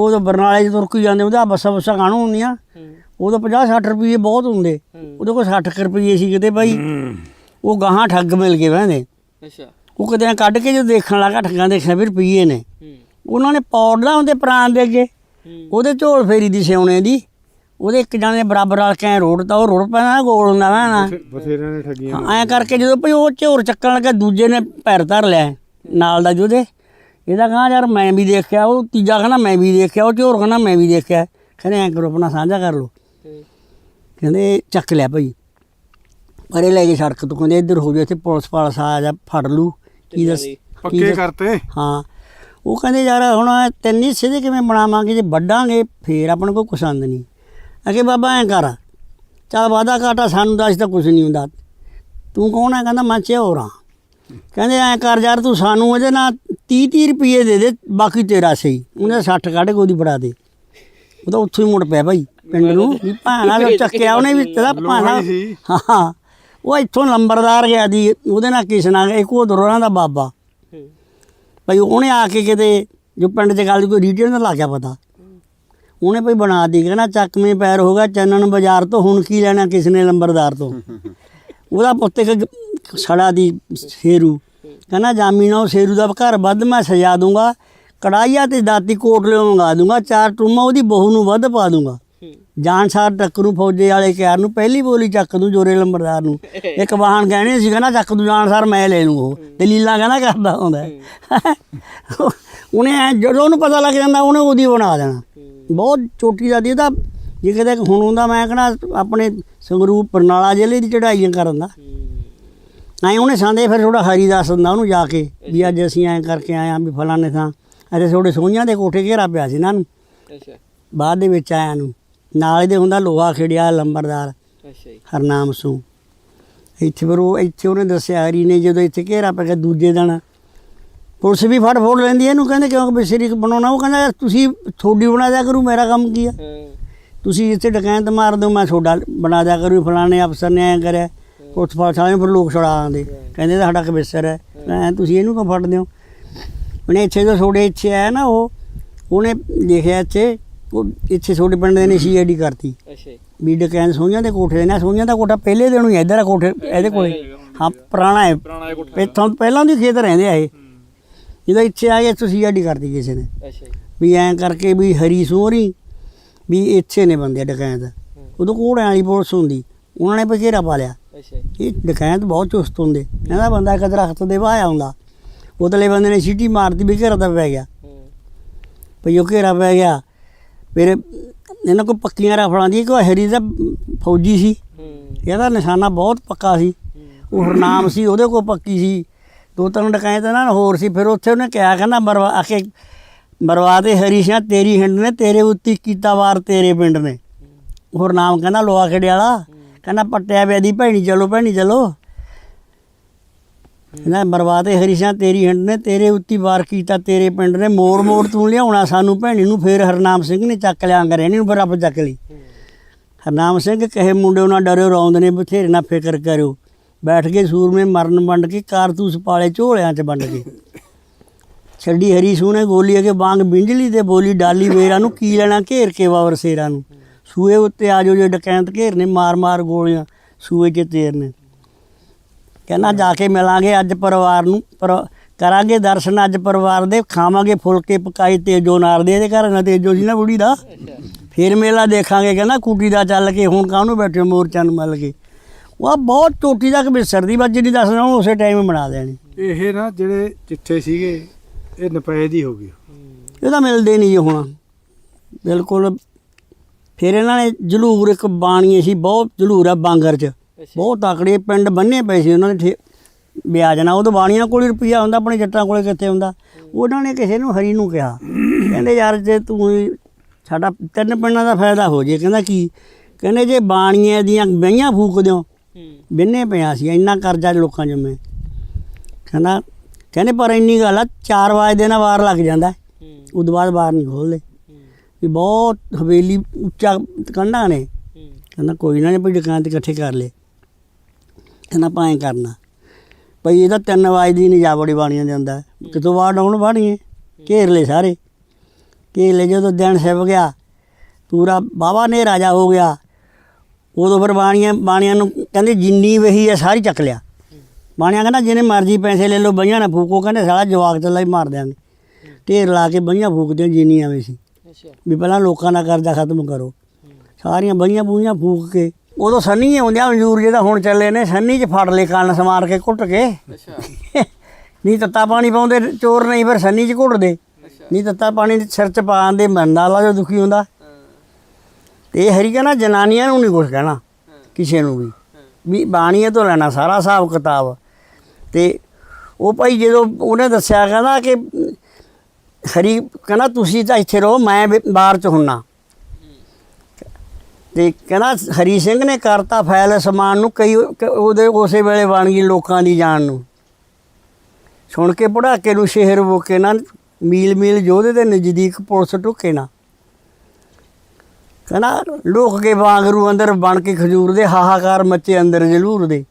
ਉਹ ਤਾਂ ਬਰਨਾਲੇ ਚ ਤੁਰ ਕੇ ਜਾਂਦੇ ਉਹਦਾ ਬੱਸਾਂ ਬੱਸਾਂ ਕਾਹਨੂੰ ਹੁੰਦੀਆਂ? ਉਹ ਤਾਂ 50 60 ਰੁਪਏ ਬਹੁਤ ਹੁੰਦੇ। ਉਹਦੇ ਕੋਲ 60 ਕੁ ਰੁਪਏ ਸੀ ਕਿਤੇ ਬਾਈ। ਉਹ ਗਾਹਾਂ ਠੱਗ ਮਿਲ ਕੇ ਬਹਿੰਦੇ। ਅੱਛਾ। ਉਹ ਕਿਤੇ ਕੱਢ ਕੇ ਜੋ ਦੇਖਣ ਲੱਗਾ ਠੱਗਾਂ ਦੇਖਿਆ ਵੀ ਰੁਪਈਏ ਨੇ। ਉਹਨਾਂ ਨੇ ਪੌੜਦਾ ਹੁੰਦੇ ਪ੍ਰਾਣ ਦੇ ਅੱਗੇ। ਉਹਦੇ ਝੋਲ ਫੇਰੀ ਦੀ ਸਿਉਣੇ ਦੀ। ਉਹਦੇ ਇੱਕ ਜਾਣੇ ਦੇ ਬਰਾਬਰ ਵਾਲ ਕੇ ਐਂ ਰੋੜ ਤਾਂ ਉਹ ਰੋੜ ਪੈਣਾ ਗੋਲ ਹੁੰਦਾ ਨਾ। ਬਥੇਰਿਆਂ ਨੇ ਠੱਗੀਆਂ ਐਂ ਕਰਕੇ ਜਦੋਂ ਭਈ ਉਹ ਝੋਰ ਚੱਕਣ ਲੱਗਾ ਦੂਜੇ ਨੇ ਪੈਰ ਧਰ ਲਿਆ ਨਾਲ ਦਾ ਜੋਦੇ ਇਹਦਾ ਕਹਾਂ ਯਾਰ ਮੈਂ ਵੀ ਦੇਖਿਆ ਉਹ ਤੀਜਾ ਕਹਿੰਦਾ ਮੈਂ ਵੀ ਦੇਖਿਆ ਉਹ ਝੋਰ ਕਹਿੰਦਾ ਮੈਂ ਵੀ ਦੇਖਿਆ। ਕਹਿੰਦੇ ਐਂ ਕਰੋ ਆਪਣਾ ਸਾਂਝਾ ਕਰ ਲਓ। ਕਹਿੰਦੇ ਚੱਕ ਲਿਆ ਭਈ। ਪਰੇ ਲੈ ਕੇ ਸੜਕ ਤੋਂ ਕਹਿੰਦੇ ਇੱਧਰ ਹੋ ਜਾ ਇੱਥੇ ਪੁਲਿਸ ਪਾਲਸ ਆ ਜਾ ਫੜ ਲੂ। ਕੀ ਦੱਸ ਕੀ ਪੱਕੇ ਕਰਤੇ? ਹਾਂ। ਉਹ ਕਹਿੰਦੇ ਯਾਰ ਹੁਣ ਤਿੰਨ ਹਿੱਸੇ ਦੇ ਕਿਵੇਂ ਬਣਾਵਾਂਗੇ ਜੇ ਵੱਡਾਂਗੇ ਫੇਰ ਆਪਣੇ ਕੋਲ ਪਸੰਦ ਨਹੀਂ। ਅਗੇ ਬਾਬਾ ਐਂ ਕਰ ਚੱਲ ਵਾਦਾ ਘਾਟਾ ਸਾਨੂੰ ਦੱਸ ਤਾਂ ਕੁਝ ਨਹੀਂ ਹੁੰਦਾ। ਤੂੰ ਕੌਣ ਹੈ ਕਹਿੰਦਾ ਮੈਂ ਚਿਹੋਰਾਂ। ਕਹਿੰਦੇ ਐਂ ਕਰ ਯਾਰ ਤੂੰ ਸਾਨੂੰ ਇਹਦੇ ਨਾਲ 30 30 ਰੁਪਏ ਦੇ ਦੇ ਬਾਕੀ ਤੇਰਾ ਸਹੀ। ਉਹਨੇ 60 ਕੱਢ ਕੇ ਉਹਦੀ ਫੜਾ ਦੇ। ਉਹ ਤਾਂ ਉੱਥੋਂ ਹੀ ਮੁੜ ਪਿਆ ਭਾਈ ਪਿੰਡ ਨੂੰ। ਵੀ ਭਾਣਾ ਵੀ ਚੱਕਿਆ ਉਹਨੇ ਵੀ ਤੇਰਾ ਭਾਣਾ। ਹੀ। ਉਹ ਇੱਥੋਂ ਲੰਬਰਦਾਰ ਗਿਆ ਦੀ ਉਹਦੇ ਨਾਲ ਕਿਸ ਨਾਲ ਇੱਕ ਉਹ ਦਰੋਰਾਂ ਦਾ ਬਾਬਾ। ਭਾਈ ਉਹਨੇ ਆ ਕੇ ਕਿਤੇ ਜੋ ਪਿੰਡ 'ਚ ਗੱਲ ਕੋਈ ਰੀਡੀਓ ਨਾਲ ਲੱਗ ਗਿਆ ਪਤਾ। ਉਹਨੇ ਭਾਈ ਬਣਾ ਦੀ ਕਹਿੰਦਾ ਚੱਕਵੇਂ ਪੈਰ ਹੋਗਾ ਚੰਨਣ ਬਾਜ਼ਾਰ ਤੋਂ ਹੁਣ ਕੀ ਲੈਣਾ ਕਿਸ ਨੇ ਲੰਬਰਦਾਰ ਤੋਂ। ਉਹਦਾ ਪੁੱਤ ਇੱਕ ਸੜਾ ਦੀ ਸ਼ੇਰੂ। ਕਹਿੰਦਾ ਜਾਮੀ ਨਾਲ ਸ਼ੇਰੂ ਦਾ ਘਰ ਵੱਧ ਮੈਂ ਸਜਾ ਦੂੰਗਾ। ਕੜਾਈਆ ਤੇ ਦਾਤੀ ਕੋਟਲੇ ਮੰਗਾ ਦੂੰਗਾ ਚਾਰ ਟੂਮਾ ਉਹਦੀ ਬਹੂ ਨੂੰ ਵੱਧ ਪਾ ਦੂੰਗਾ। ਜਾਨ ਸਾਰ ਟੱਕਰੂ ਫੌਜੇ ਵਾਲੇ ਕਹਿਰ ਨੂੰ ਪਹਿਲੀ ਬੋਲੀ ਚੱਕ ਦੂੰ ਜੋਰੇ ਲੰਬਰਦਾਰ ਨੂੰ। ਇੱਕ ਵਾਹਨ ਕਹਿਣੇ ਸੀ ਕਹਿੰਦਾ ਚੱਕ ਦੂੰ ਜਾਨ ਸਾਰ ਮੈਂ ਲੈ ਲੂੰ ਉਹ। ਦਲੀਲਾਂ ਕਹਿੰਦਾ ਕਰਦਾ ਹੁੰਦਾ। ਉਹਨੇ ਜਦੋਂ ਉਹਨੂੰ ਪਤਾ ਲੱਗ ਜਾਂਦਾ ਉਹਨੇ ਉਹਦੀ ਬਣਾ ਦੇਣਾ। ਬਹੁਤ ਚੋਟੀ ਦਾ ਦੀ ਉਹਦਾ ਜੇ ਕਿਤੇ ਹੁਣ ਹੁੰਦਾ ਮੈਂ ਕਹਿੰਦਾ ਆਪਣੇ ਸੰਗਰੂਪ ਬਰਨਾਲਾ ਜ਼ਿਲ੍ਹੇ ਦੀ ਚੜਾਈਆਂ ਕਰਨ ਦਾ। ਐਂ ਉਹਨੇ ਸੰਦੇ ਫਿਰ ਥੋੜਾ ਹਰੀ ਦੱਸ ਦਿੰਦਾ ਉਹਨੂੰ ਜਾ ਕੇ ਵੀ ਅੱਜ ਅਸੀਂ ਐਂ ਕਰਕੇ ਆਏ ਆਂ ਵੀ ਫਲਾਣੇ ਥਾਂ। ਅਜੇ ਥੋੜੇ ਸੋਈਆਂ ਦੇ ਕੋਠੇ ਘੇਰਾ ਪਿਆ ਸੀ ਇਹਨਾਂ। ਨੂੰ ਅੱਛਾ। ਬਾਅਦ ਦੇ ਵਿੱਚ ਆਇਆਂ ਨੂੰ ਨਾਲ ਇਹਦੇ ਹੁੰਦਾ ਲੋਹਾ ਖੇੜਿਆ ਲੰਬਰਦਾਰ। ਅੱਛਾ ਜੀ। ਹਰਨਾਮ ਸੂ ਇੱਥੇ ਫਿਰ ਉਹ ਇੱਥੇ ਉਹਨੇ ਦੱਸਿਆ ਹਰੀ ਨੇ ਜਦੋਂ ਇੱਥੇ ਘੇਰਾ ਪੈ ਗਿਆ ਦੂਜੇ ਦਿਨ ਪੁਲਿਸ ਵੀ ਫੜ ਫੋੜ ਲੈਂਦੀ ਹੈ ਇਹਨੂੰ ਕਹਿੰਦੇ ਕਿਉਂਕਿ ਬਿਸਰੀ ਬਣਾਉਣਾ? ਉਹ ਕਹਿੰਦਾ ਤੁਸੀਂ ਥੋੜੀ ਬਣਾ ਦਿਆ ਕਰੂ ਮੇਰਾ ਕੰਮ ਕੀ ਆ? ਹਾਂ। ਤੁਸੀਂ ਇੱਥੇ ਡਕੈਤ ਮਾਰ ਦਿਓ ਮੈਂ ਤੁਹਾਡਾ ਬਣਾ ਦਿਆ ਕਰੂ ਫਲਾਣੇ ਅਫਸਰ ਨੇ ਐਂ ਕਰਿਆ। ਫਾਲ ਸਾਲੇ ਫਿਰ ਲੋਕ ਛੁਡਾ ਆਉਂਦੇ ਕਹਿੰਦੇ ਸਾਡਾ ਕਬਿਸਰ ਹੈ। ਐਂ ਤੁਸੀਂ ਇਹਨੂੰ ਕਿਉਂ ਫੜਦੇ ਹੋ? ਉਹਨੇ ਇੱਥੇ ਜੋ ਤੁਹਾਡੇ ਇੱਥੇ ਆਇਆ ਨਾ ਉਹ ਉਹਨੇ ਲਿਖਿਆ ਇੱਥੇ ਉਹ ਇੱਥੇ ਤੁਹਾਡੇ ਪਿੰਡ ਦੇ ਨੇ ਸੀਆਈਡੀ ਕਰਤੀ। ਅੱਛਾ ਵੀ ਡਕੈਨ ਸੋਈਆਂ ਦੇ ਕੋਠੇ ਦੇ ਨੇ ਸੋਈਆਂ ਦਾ ਕੋਠਾ ਪਹਿਲੇ ਦਿਨ ਹੀ ਇੱਧਰ ਆ ਕੋਠੇ ਇਹਦੇ ਕੋਲੇ। ਹਾਂ ਪੁਰਾਣਾ ਹੈ। ਇੱਥੋਂ ਪਹਿਲਾਂ ਦੀ ਖੇਤ ਰਹਿੰਦੇ ਆ ਇਹ। ਜਦੋਂ ਇੱਥੇ ਆ ਗਏ ਤੁਸੀਂ ਸੀਆਈਡੀ ਕਰਤੀ ਕਿਸੇ ਨੇ। ਅੱਛਾ ਵੀ ਐਂ ਕਰਕੇ ਵੀ ਹਰੀ ਸੋਹਰੀ ਵੀ ਇੱਥੇ ਨੇ ਬੰਦੇ ਡਕੈਤ। ਉਦੋਂ ਕੋੜਿਆਂ ਵਾਲੀ ਪੁਲਿਸ ਹੁੰਦੀ। ਉਹਨਾਂ ਨੇ ਬਘੇਰਾ ਪਾ ਲਿਆ। ਅੱਛਾ ਇਹ ਡਕੈਤ ਬਹੁਤ ਚੁਸਤ ਹੁੰਦੇ। ਕਹਿੰਦਾ ਬੰਦਾ ਇੱਕ ਦਰਖਤ ਦੇ ਬਾਹ ਆਉਂਦਾ। ਉਤਲੇ ਬੰਦੇ ਨੇ ਸੀਟੀ ਮਾਰਤੀ ਵੀ ਘੇਰਾ ਤਾਂ ਪੈ ਗਿਆ। ਭਈ ਉਹ ਘੇਰਾ ਪੈ ਗਿਆ। ਫਿਰ ਇਹਨਾਂ ਕੋਲ ਪੱਕੀਆਂ ਰਫਲਾਂ ਦੀ ਕੋਈ ਹਰੀ ਦਾ ਫੌਜੀ ਸੀ। ਇਹਦਾ ਨਿਸ਼ਾਨਾ ਬਹੁਤ ਪੱਕਾ ਸੀ। ਉਹ ਹਰਨਾਮ ਸੀ ਉਹਦੇ ਕੋਲ ਪੱਕੀ ਸੀ। ਦੋ ਤਿੰਨ ਡਕਾਇਤ ਨਾਲ ਹੋਰ ਸੀ। ਫਿਰ ਉੱਥੇ ਉਹਨੇ ਕਿਹਾ ਕਹਿੰਦਾ ਮਰਵਾ ਆਖੇ ਮਰਵਾ ਦੇ ਹਰੀ ਸਿਆਂ ਤੇਰੀ ਹਿੰਡ ਨੇ ਤੇਰੇ ਉੱਤੇ ਕੀਤਾ ਵਾਰ ਤੇਰੇ ਪਿੰਡ ਨੇ। ਹੋਰ ਨਾਮ ਕਹਿੰਦਾ ਲੋਹਾ ਖੇੜੇ ਵਾਲਾ। ਕਹਿੰਦਾ ਪੱਟਿਆ ਪਿਆ ਦੀ ਭੈਣੀ ਚਲੋ ਭੈਣੀ ਚਲੋ। ਕਹਿੰਦਾ ਮਰਵਾ ਦੇ ਤੇਰੀ ਹਿੰਡ ਨੇ, ਤੇਰੇ ਉੱਤੀ ਵਾਰ ਕੀਤਾ, ਤੇਰੇ ਪਿੰਡ ਨੇ ਮੋੜ ਮੋੜ ਤੂੰ ਲਿਆਉਣਾ ਸਾਨੂੰ ਭੈਣੀ ਨੂੰ, ਫਿਰ ਹਰਨਾਮ ਸਿੰਘ ਨੇ ਚੱਕ ਲਿਆ ਅੰਗਰੇਣੀ ਨੂੰ, ਫਿਰ ਰੱਬ ਚੱਕ ਲਈ। ਹਰਨਾਮ ਸਿੰਘ ਕਹੇ ਮੁੰਡੇ ਨਾਲ ਡਰਿਓ, ਰੌਂਦ ਨੇ ਬਥੇਰੇ ਨਾ ਫਿਕਰ ਕਰਿਓ। ਬੈਠ ਕੇ ਸੂਰਮੇ ਮਰਨ ਵੰਡ ਕੇ ਕਾਰਤੂਸ ਪਾਲੇ ਝੋਲਿਆਂ 'ਚ ਵੰਡ ਕੇ। ਛੱਡੀ ਹਰੀ ਸੂ ਨੇ ਗੋਲੀ ਅਗੇ ਵਾਂਗ ਬਿੰਜਲੀ ਤੇ ਬੋਲੀ, ਡਾਲੀ ਵੇਰਾਂ ਨੂੰ ਕੀ ਲੈਣਾ, ਘੇਰ ਕੇ ਵਾਵਰ ਸੇਰਾ ਨੂੰ। ਸੂਏ ਉੱਤੇ ਆ ਜੋ ਜੇ ਡਕੈਂਤ ਘੇਰਨੇ ਮਾਰ ਮਾਰ ਗੋਲੀਆਂ ਸੂਏ 'ਚ ਤੇਰਨੇ। ਕਹਿੰਦਾ ਜਾ ਕੇ ਮਿਲਾਂਗੇ ਅੱਜ ਪਰਿਵਾਰ ਨੂੰ ਪਰ ਕਰਾਂਗੇ ਦਰਸ਼ਨ ਅੱਜ ਪਰਿਵਾਰ ਦੇ ਖਾਵਾਂਗੇ ਫੁਲਕੇ ਪਕਾਈ ਤੇਜੋ ਨਾਰ ਦੇ ਇਹਦੇ ਘਰ ਨਾ ਤੇਜੋ ਸੀ ਨਾ ਬੁੜੀ ਦਾ। ਫਿਰ ਮੇਲਾ ਦੇਖਾਂਗੇ ਕਹਿੰਦਾ ਕੁਟੀ ਦਾ ਚੱਲ ਕੇ ਹੁਣ ਕਾਹਨੂੰ ਬੈਠੇ ਹੋ ਮੋਰਚਾ ਨੂੰ ਮਿਲ ਕੇ। ਉਹ ਬਹੁਤ ਚੋਟੀ ਤੱਕ ਬਿਸਰ ਦੀ ਬੱਜ ਨਹੀਂ ਦੱਸਣਾ ਉਹਨੂੰ ਉਸੇ ਟਾਈਮ ਬਣਾ ਦੇਣੀ। ਇਹ ਨਾ ਜਿਹੜੇ ਚਿੱਠੇ ਸੀਗੇ ਇਹ ਨਪਏ ਦੀ ਹੋ ਗਈ ਇਹ ਤਾਂ ਮਿਲਦੇ ਨਹੀਂ ਜੀ ਹੁਣ। ਬਿਲਕੁਲ ਫਿਰ ਇਹਨਾਂ ਨੇ ਜਲੂਰ ਇੱਕ ਬਾਣੀਏ ਸੀ ਬਹੁਤ ਜਲੂਰ ਆ ਬਾਂਗਰ 'ਚ। ਬਹੁਤ ਤਕੜੇ ਪਿੰਡ ਬੰਨੇ ਪਏ ਸੀ ਉਹਨਾਂ ਦੇ ਵਿਆਜ ਨਾਲ। ਉਹ ਬਾਣੀਆਂ ਕੋਲ ਹੀ ਰੁਪਈਆ ਹੁੰਦਾ ਆਪਣੇ ਜੱਟਾਂ ਕੋਲੇ ਕਿੱਥੇ ਹੁੰਦਾ। ਉਹਨਾਂ ਨੇ ਕਿਸੇ ਨੂੰ ਹਰੀ ਨੂੰ ਕਿਹਾ। ਕਹਿੰਦੇ ਯਾਰ ਜੇ ਤੂੰ ਸਾਡਾ ਤਿੰਨ ਪਿੰਡਾਂ ਦਾ ਫਾਇਦਾ ਹੋ ਜੇ। ਕਹਿੰਦਾ ਕੀ? ਕਹਿੰਦੇ ਜੇ ਬਾਣੀਆਂ ਦੀਆਂ ਬਈਆਂ ਫੂਕ ਦਿਓ ਬਿੰਨੇ ਪਿਆ ਸੀ ਇੰਨਾ ਕਰਜ਼ਾ ਲੋਕਾਂ ਜਮੇ ਕਹਿੰਦਾ ਕਹਿੰਦੇ ਪਰ ਇੰਨੀ ਗੱਲ ਆ 4 ਵਜੇ ਦੇ ਨਾਲ ਵਾਰ ਲੱਗ ਜਾਂਦਾ। ਉਦੋਂ ਬਾਅਦ ਬਾਹਰ ਨਹੀਂ ਖੋਲਦੇ। ਵੀ ਬਹੁਤ ਹਵੇਲੀ ਉੱਚਾ ਕੰਧਾਂ ਨੇ। ਕਹਿੰਦਾ ਕੋਈ ਨਾ, ਵੀ ਦੁਕਾਨ ਤੇ ਇਕੱਠੇ ਕਰ ਲੈ। ਕਹਿੰਦਾ ਪਾਏ ਕਰਨਾ। ਭਈ ਇਹਦਾ ਤਿੰਨ ਵਜੇ ਦੀ ਨਹੀਂ ਜਾ ਬੜੀ ਬਾਣੀਆਂ ਦੇ ਕਿਤੋਂ ਬਾਹਰ ਆਉਣ ਬਾਣੀਏ ਘੇਰ ਲੈ ਸਾਰੇ। ਘੇਰ ਲੈ, ਜਦੋਂ ਦਿਨ ਸਿਵ ਗਿਆ, ਪੂਰਾ ਬਾਬਾ ਨੇ ਰਾਜਾ ਹੋ ਗਿਆ, ਉਦੋਂ ਫਿਰ ਬਾਣੀਆਂ ਬਾਣੀਆਂ ਨੂੰ ਕਹਿੰਦੇ ਜਿੰਨੀ ਵਹੀ ਹੈ, ਸਾਰੀ ਚੱਕ ਲਿਆ। ਬਾਣੀਆਂ ਕਹਿੰਦਾ ਜਿਹਨੇ ਮਰਜ਼ੀ ਪੈਸੇ ਲੈ ਲਓ, ਬਈਆਂ ਨਾ ਫੂਕੋ। ਕਹਿੰਦੇ ਸਾਲਾ ਜਵਾਕ ਚੱਲਾ ਹੀ ਮਾਰ ਦਿਆਂਗੇ। ਢੇਰ ਲਾ ਕੇ ਬਈਆਂ ਫੂਕਦੇ ਜਿੰਨੀਆਂ ਵੀ ਸੀ। ਵੀ ਪਹਿਲਾਂ ਲੋਕਾਂ ਦਾ ਕਰਜ਼ਾ ਖਤਮ ਕਰੋ। ਸਾਰੀਆਂ ਬਈਆਂ ਬੂਈਆਂ ਫੂਕ ਕੇ। ਉਦੋਂ ਸੰਨੀ ਆਉਂਦਿਆਂ ਮਜ਼ਦੂਰ ਜਿਹਦਾ ਹੁਣ ਚੱਲੇ ਨੇ ਸੰਨੀ 'ਚ ਫੜ ਲਏ ਕੰਨ ਸਮਾਰ ਕੇ ਕੁੱਟ ਕੇ। ਅੱਛਾ। ਨਹੀਂ ਤੱਤਾ ਪਾਣੀ ਪਾਉਂਦੇ ਚੋਰ ਨਹੀਂ ਫਿਰ ਸੰਨੀ 'ਚ ਘੁੱਟਦੇ। ਨਹੀਂ ਤੱਤਾ ਪਾਣੀ ਸਿਰ 'ਚ ਪਾਉਂਦੇ ਮਰਨਾ ਲਾ ਜੋ ਦੁਖੀ ਹੁੰਦਾ। ਤੇ ਇਹ ਹਰੀ ਕਹਿੰਦਾ ਜਨਾਨੀਆਂ ਨੂੰ ਨਹੀਂ ਕੁਛ ਕਹਿਣਾ ਕਿਸੇ ਨੂੰ ਵੀ। ਵੀ ਬਾਣੀਏ ਤੋਂ ਲੈਣਾ ਸਾਰਾ ਹਿਸਾਬ ਕਿਤਾਬ। ਤੇ ਉਹ ਭਾਈ ਜਦੋਂ ਉਹਨੇ ਦੱਸਿਆ ਕਹਿੰਦਾ ਕਿ ਹਰੀ ਕਹਿੰਦਾ ਤੁਸੀਂ ਤਾਂ ਇੱਥੇ ਰਹੋ, ਮੈਂ ਬਾਹਰ ਚ ਹੁੰਨਾ। ਤੇ ਕਹਿੰਦਾ ਹਰੀ ਸਿੰਘ ਨੇ ਕਰਤਾ ਫੈਲ ਸਮਾਨ ਨੂੰ, ਕਈ ਉਹਦੇ ਉਸੇ ਵੇਲੇ ਬਣ ਗਈ ਲੋਕਾਂ ਦੀ ਜਾਨ ਨੂੰ। ਸੁਣ ਕੇ ਪੜਾਕੇ ਨੂੰ ਸ਼ਹਿਰ ਵੋਕੇ ਨਾ ਮੀਲ ਮੀਲ ਜੋਧੇ ਦੇ ਨਜ਼ਦੀਕ ਪੁਲਿਸ ਟੁਕੇ ਨਾ। ਕਹਿੰਦਾ ਲੋਕ ਕੇ ਵਾਂਗਰੂ ਅੰਦਰ ਬਣ ਕੇ ਖਜੂਰ ਦੇ, ਹਾਹਾਕਾਰ ਮੱਚੇ ਅੰਦਰ ਜਲੂਰ ਦੇ।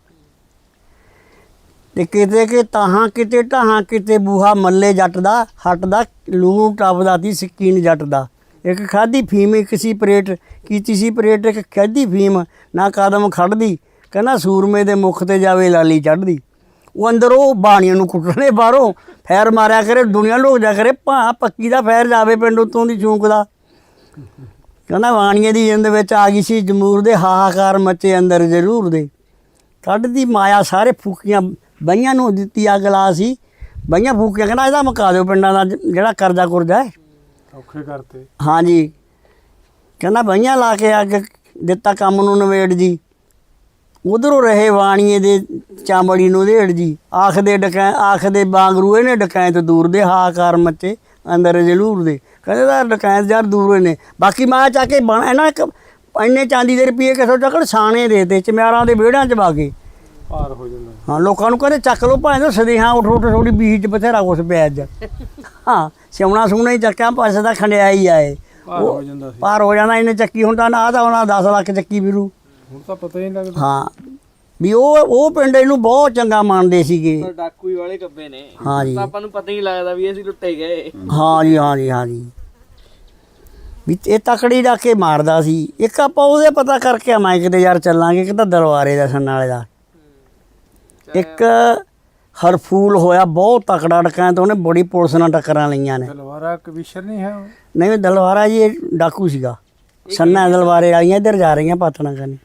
ਤੇ ਕਿਤੇ ਕਿ ਤਾਹਾਂ ਕਿਤੇ ਢਾਹਾਂ ਕਿਤੇ ਬੂਹਾ ਮੱਲੇ ਜੱਟ ਦਾ ਹੱਟ ਦਾ ਲੂਣ ਟੱਪਦਾ ਤੀ ਸਕੀਨ ਜੱਟ ਦਾ ਇੱਕ ਖਾਦੀ ਫੀਮ, ਇੱਕ ਸੀ ਪਰੇਟ, ਕੀਤੀ ਸੀ ਪਰੇਟ, ਇੱਕ ਖਾਦੀ ਫੀਮ, ਨਾ ਕਦਮ ਖੜਦੀ, ਕਹਿੰਦਾ ਸੂਰਮੇ ਦੇ ਮੁਖ ਤੇ ਜਾਵੇ ਲਾਲੀ ਚੜਦੀ ਉਹ ਅੰਦਰ ਉਹ ਬਾਣੀਆਂ ਨੂੰ ਕੁੱਟਣੇ ਬਾਹਰੋਂ, ਫੈਰ ਮਾਰਿਆ ਕਰੇ, ਦੁਨੀਆ ਲੋਕ ਜਾ ਕਰੇ ਭਾ ਪੱਕੀ ਦਾ ਫੈਰ ਜਾਵੇ ਪਿੰਡ ਉਤੋਂ ਦੀ ਚੂੰਕ ਦਾ ਕਹਿੰਦਾ ਬਾਣੀਆਂ ਦੀ ਜਿੰਦ ਵਿੱਚ ਆ ਗਈ ਸੀ ਜਮੂਰ ਦੇ ਹਾਹਾਕਾਰ ਮੱਚੇ ਅੰਦਰ ਜ਼ਰੂਰ ਦੇ। ਕੱਢਦੀ ਮਾਇਆ ਸਾਰੇ ਫੂਕੀਆਂ ਬਈਆਂ ਨੂੰ ਦਿੱਤੀ ਆ ਗਲਾਸ ਸੀ ਬਈਆਂ ਫੂਕੀਆਂ ਕਹਿੰਦਾ ਇਹਦਾ ਮੁਕਾ ਦਿਓ ਪਿੰਡਾਂ ਦਾ ਜਿਹੜਾ ਕਰਜ਼ਾ ਕੁਰਜ਼ਾ ਹੈ। ਔਖੇ ਕਰਤੇ। ਹਾਂਜੀ। ਕਹਿੰਦਾ ਬਈਆਂ ਲਾ ਕੇ ਅੱਗ ਦਿੱਤਾ ਕੰਮ ਨੂੰ ਨਵੇੜ ਜੀ। ਉਧਰੋਂ ਰਹੇ ਵਾਣੀਏ ਦੇ ਚਾਂਬੜੀ ਨੂੰ ਦੇੜ ਜੀ। ਆਖ ਦੇ ਡਕੈ ਆਖ ਦੇ ਬਾਂਗਰੂ ਇਹਨੇ ਡਕੈਤ ਦੂਰ ਦੇ ਹਾਕਾਰ ਮੱਚੇ ਅੰਦਰ ਜਲੂਰ ਦੇ। ਕਹਿੰਦੇ ਦਾ ਡਕੈਤ ਯਾਰ ਦੂਰ ਹੋਏ ਨੇ ਬਾਕੀ ਮੈਂ ਚਾ ਕੇ ਬਣ ਇਹਨਾਂ ਇੱਕ ਇੰਨੇ ਚਾਂਦੀ ਦੇ ਰੁਪਏ ਕਿਥੋਂ ਚੱਕਣ? ਸਾਣੇ ਦੇ ਤੇ ਚਮਿਆਰਾਂ ਦੇ ਵਿਹੜਿਆਂ ਚ ਬਾਗੇ ਭਾਰ ਹੋ ਜਾਂਦਾ। ਹਾਂ ਲੋਕਾਂ ਨੂੰ ਕਹਿੰਦੇ ਚੱਕ ਲਓ ਭਾਵੇਂ ਤਾਂ ਸਦੇਹਾਂ ਉੱਠ ਉੱਠ ਥੋੜੀ ਬੀਜ ਚ ਬਥੇਰਾ ਕੁਛ ਪਿਆ ਅੱਜ। ਹਾਂ ਸਿਉਣਾ ਸੂਣਾ ਹੀ ਚੱਕਿਆ ਪੈਸੇ ਦਾ ਖੰਡਿਆ ਹੀ ਆਏ। ਭਾਰ ਹੋ ਜਾਂਦਾ ਸੀ। ਪਾਰ ਹੋ ਜਾਂਦਾ ਇਹਨੇ ਚੱਕੀ ਹੁੰਦਾ ਨਾ ਆ ਤਾਂ ਉਹਨਾਂ 10 ਲੱਖ ਚੱਕੀ ਵੀਰੂ ਹੁਣ ਤਾਂ ਪਤਾ ਹੀ ਨਹੀਂ ਲੱਗਦਾ। ਹਾਂ ਵੀ ਉਹ ਉਹ ਪਿੰਡ ਇਹਨੂੰ ਬਹੁਤ ਚੰਗਾ ਮੰਨਦੇ ਸੀਗੇ। ਪਰ ਡਾਕੂ ਹੀ ਵਾਲੇ ਕੱਬੇ ਨੇ। ਹਾਂ ਜੀ। ਤਾਂ ਆਪਾਂ ਨੂੰ ਪਤਾ ਹੀ ਨਹੀਂ ਲੱਗਦਾ ਵੀ ਅਸੀਂ ਲੁੱਟੇ ਗਏ। ਹਾਂ ਜੀ ਹਾਂ ਜੀ ਹਾਂ ਜੀ। ਵੀ ਇਹ ਤਕੜੀ ਦਾ ਕੇ ਮਾਰਦਾ ਸੀ। ਇੱਕ ਆਪਾਂ ਉਹਦੇ ਪਤਾ ਕਰਕੇ ਆਵਾਂ ਕਿਤੇ ਯਾਰ ਚੱਲਾਂਗੇ ਇੱਕ ਤਾਂ ਦਲਵਾਰੇ ਦਾ ਸੰਨ ਵਾਲੇ ਦਾ। ਇੱਕ ਹਰਫੂਲ ਹੋਇਆ ਬਹੁਤ ਤਕੜਾ ਡਕਾਂ ਤੇ ਉਹਨੇ ਬੜੀ ਪੁਲਿਸ ਨਾਲ ਟੱਕਰਾਂ ਲਈਆਂ ਨੇ। ਤਲਵਾਰਾ ਕਵੀਸ਼ਰ ਨਹੀਂ ਹੈ ਉਹ? ਨਹੀਂ ਦਲਵਾਰਾ ਜੀ ਇਹ ਡਾਕੂ ਸੀਗਾ। ਸੰਨਾ ਦਲਵਾਰੇ ਵਾਲੀਆਂ ਇੱਧਰ ਜਾ ਰਹੀਆਂ ਪਾਤਣਾ ਕਰਨ